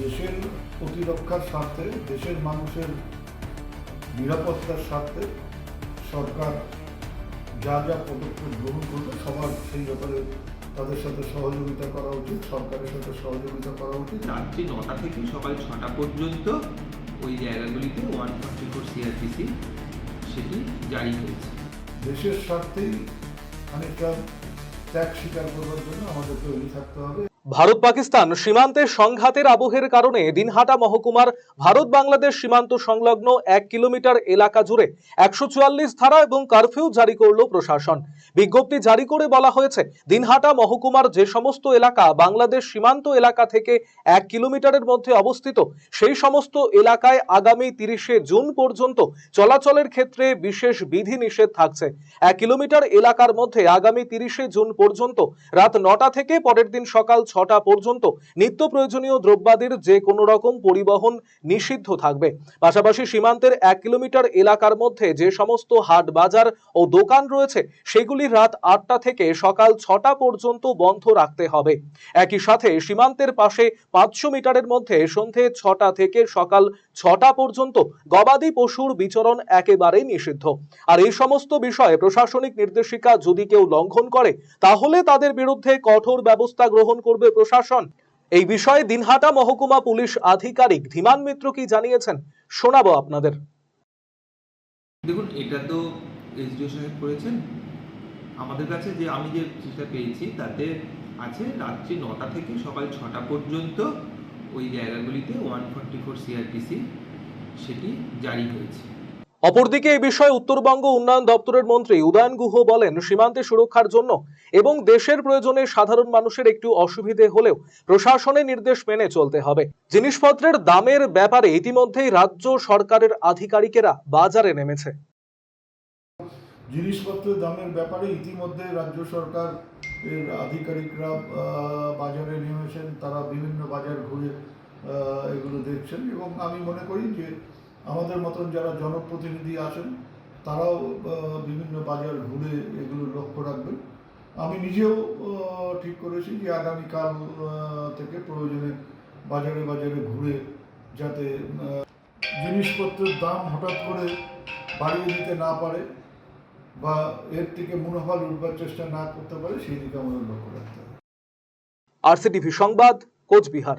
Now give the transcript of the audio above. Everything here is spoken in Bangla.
দেশের প্রতিরক্ষার স্বার্থে দেশের মানুষের নিরাপত্তার স্বার্থে সরকার যা যা পদক্ষেপ গ্রহণ করবে সবার সেই ব্যাপারে তাদের সাথে সহযোগিতা করা উচিত সরকারের সাথে সহযোগিতা করা উচিত। রাত্রি নটা থেকে সকাল ছটা পর্যন্ত ওই জায়গাগুলিতে ওয়ান ফর্টি ফোর সিআরপিসি সেটি জারি হয়েছে। দেশের স্বার্থেই খানিকটা ত্যাগ স্বীকার করবার জন্য আমাদের তৈরি থাকতে হবে। ভারত পাকিস্তান সীমান্তে সংঘাতের আবহের কারণে দিনহাটা মহকুমার ভারত বাংলাদেশ সীমান্ত সংলগ্ন এক কিলোমিটার এলাকা জুড়ে একশো চুয়াল্লিশ ধারা এবং কারফিউ জারি করল প্রশাসন। বিজ্ঞপ্তি জারি করে বলা হয়েছে, দিনহাটা মহকুমার যে সমস্ত এলাকা বাংলাদেশ সীমান্ত এলাকা থেকে এক কিলোমিটারের মধ্যে অবস্থিত, সেই সমস্ত এলাকায় আগামী তিরিশে জুন পর্যন্ত চলাচলের ক্ষেত্রে বিশেষ বিধি নিষেধ থাকছে। এক কিলোমিটার এলাকার মধ্যে আগামী তিরিশে জুন পর্যন্ত রাত নটা থেকে পরের দিন সকাল ছটা পর্যন্ত নিত্য প্রয়োজনীয় দ্রব্যাদির যে কোনো রকম পরিবহন নিষিদ্ধ থাকবে। পাশাপাশি সীমান্তের এক কিলোমিটার এলাকার মধ্যে যে সমস্ত হাট বাজার ও দোকান রয়েছে, সেগুলি রাত আটটা থেকে সকাল ছটা পর্যন্ত বন্ধ রাখতে হবে। একই সাথে সীমান্তের পাশে পাঁচশো মিটারের মধ্যে সন্ধে ছটা থেকে সকাল ছটা পর্যন্ত গবাদি পশুর বিচরণ একেবারেই নিষিদ্ধ। আর এই সমস্ত বিষয়ে প্রশাসনিক নির্দেশিকা যদি কেউ লঙ্ঘন করে, তাহলে তাদের বিরুদ্ধে কঠোর ব্যবস্থা গ্রহণ করবে প্রশাসন। এই বিষয়ে দিনহাটা মহকুমা পুলিশ আধিকারিক ধীমান মিত্র কি জানিয়েছেন, শোনাবো আপনাদের। দেখুন, এটা তো এসডিও সাহেব করেছেন। আমাদের কাছে যে আমি যে চিঠিটা পেয়েছি, তাতে আছে রাত্রি নটা থেকে সকাল ছটা পর্যন্ত ওই জায়গাগুলিতে ওয়ান ফর্টি ফোর সিআরপিসি সেটি জারি হয়েছে। অপরদিকে এই বিষয়ে উত্তরবঙ্গ উন্নয়ন দপ্তরের মন্ত্রী উদয়ন গুহ বলেন, সীমান্তে সুরক্ষার জন্য এবং দেশের প্রয়োজনে সাধারণ মানুষের একটু অসুবিধে হলেও প্রশাসনের নির্দেশ মেনে চলতে হবে। জিনিসপত্রের দামের ব্যাপারে ইতিমধ্যেই রাজ্য সরকারের আধিকারিকেরা বাজারে নেমেছে। জিনিসপত্রের দামের ব্যাপারে ইতিমধ্যে রাজ্য সরকার এর আধিকারিকরা বাজারে নেমেছেন। তারা বিভিন্ন বাজার ঘুরে এগুলো দেখছেন এবং আমি মনে করি যে আমাদের মতন যারা জনপ্রতিনিধি আছেন, তারাও বিভিন্ন বাজার ঘুরে এগুলো লক্ষ্য রাখবেন। আমি নিজেও ঠিক করেছি যে আগামীকাল থেকে প্রয়োজনে বাজারে বাজারে ঘুরে যাতে জিনিসপত্রের দাম হঠাৎ করে বাড়িয়ে দিতে না পারে বা এর থেকে মুনাফা লুটবার চেষ্টা না করতে পারে, সেই দিকে আমাদের লক্ষ্য রাখতে হবে। আরসিটিভি সংবাদ, কোচবিহার।